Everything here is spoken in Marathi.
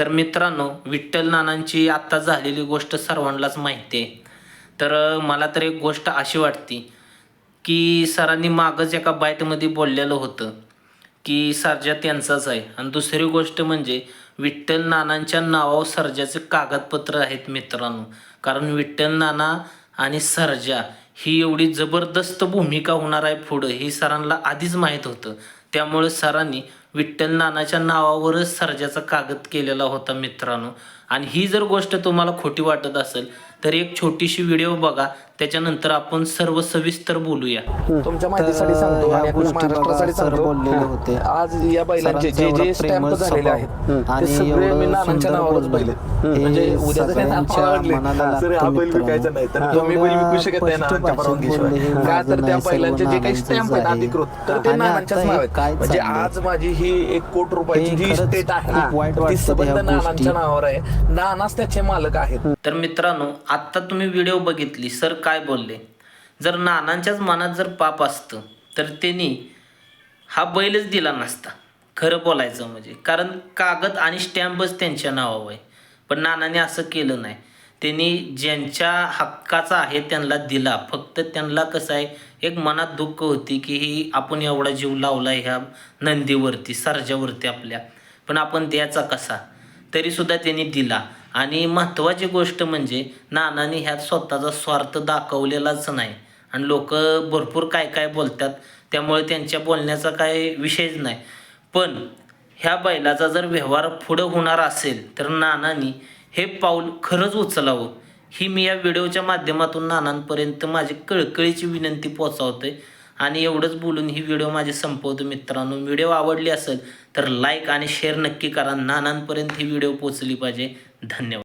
तर मित्रांनो विठ्ठल नानांची आत्ता झालेली गोष्ट सर्वांनाच माहिती आहे. तर मला तर एक गोष्ट अशी वाटते की सरांनी मागच एका बाईटमध्ये बोललेलं होतं की सर्जा त्यांचाच आहे. आणि दुसरी गोष्ट म्हणजे विठ्ठल नानांच्या नावावर सर्जाचे कागदपत्र आहेत मित्रांनो. कारण विठ्ठल नाना आणि सर्जा ही एवढी जबरदस्त भूमिका होणार आहे पुढं हे सरांना आधीच माहीत होतं. त्यामुळे सरांनी विठ्ठल नानाच्या नावावरच सर्जाचा कागद केलेला होता मित्रांनो आणि ही जर गोष्ट तुम्हाला खोटी वाटत असेल तर एक छोटीशी व्हिडिओ बघा त्याच्यानंतर आपण सर्व सविस्तर बोलूया तुमच्या माहितीसाठी तर सांगतो आणि आपल्या महाराष्ट्रासाठी सांगतो बोललेले होते. आज या बैलांचे जे सरांचा जे एवढा स्टॅम्प प्रेमळ झालेले स्वभाव. आहेत ते आणि सगळे एवढं मी नानांच्या सुंदर नावावरच बोलले. बैल आहेत. हे म्हणजे उद्या जर त्यांना सगळ्यांच्या आवडले मनाला तर हा लागतं बैल मित्रांनो. विकायचा नाही तर. तुम्ही बैल विकू शकत नाही नानांच्या स्पष्ट परवानगीशिवाय भाषेत का तर त्या बैलांचे जे काही स्टॅम्प आहेत अधिकृत तर. ते आणि नानांच्याच नाव आहेत काय म्हणजे चाललंय? आज माझी ही एक कोटी रुपयाची जी आहे ती संबंध नानांच्या. नावावर आहे. नानाच त्याचे मालक आहेत. तर मित्रांनो आत्ता तुम्ही व्हिडिओ बघितली सर काय बोलले? जर नानांच्याच मनात जर पाप असतं तर त्यांनी हा बैलच दिला नसता. खरं बोलायचं म्हणजे. कारण कागद आणि स्टॅम्पच त्यांच्या नावावर आहे. पण नानाने असं केलं नाही. त्यांनी ज्यांच्या हक्काचा आहे त्यांना दिला. फक्त त्यांना कसं आहे एक मनात दुःख होती की ही आपण एवढा जीव लावला ह्या नंदीवरती सर्जावरती आपल्या. पण आपण द्यायचा कसा? तरीसुद्धा त्यांनी दिला. आणि महत्त्वाची गोष्ट म्हणजे नानाने ह्यात स्वतःचा स्वार्थ दाखवलेलाच नाही. आणि लोक भरपूर काय काय बोलतात त्यामुळे त्यांच्या बोलण्याचा काय विषयच नाही. पण ह्या बैलाचा जर व्यवहार पुढं होणार असेल तर नानांनी हे पाऊल खरंच उचलावं. ही मी या व्हिडिओच्या माध्यमातून नानांपर्यंत माझी कळकळीची विनंती पोहोचवतोय. आणि एवढंच बोलून ही व्हिडिओ माझी संपवतो मित्रांनो. व्हिडिओ आवडली असेल तर लाईक आणि शेअर नक्की करा. नानांपर्यंत ही व्हिडिओ पोचली पाहिजे. धन्यवाद.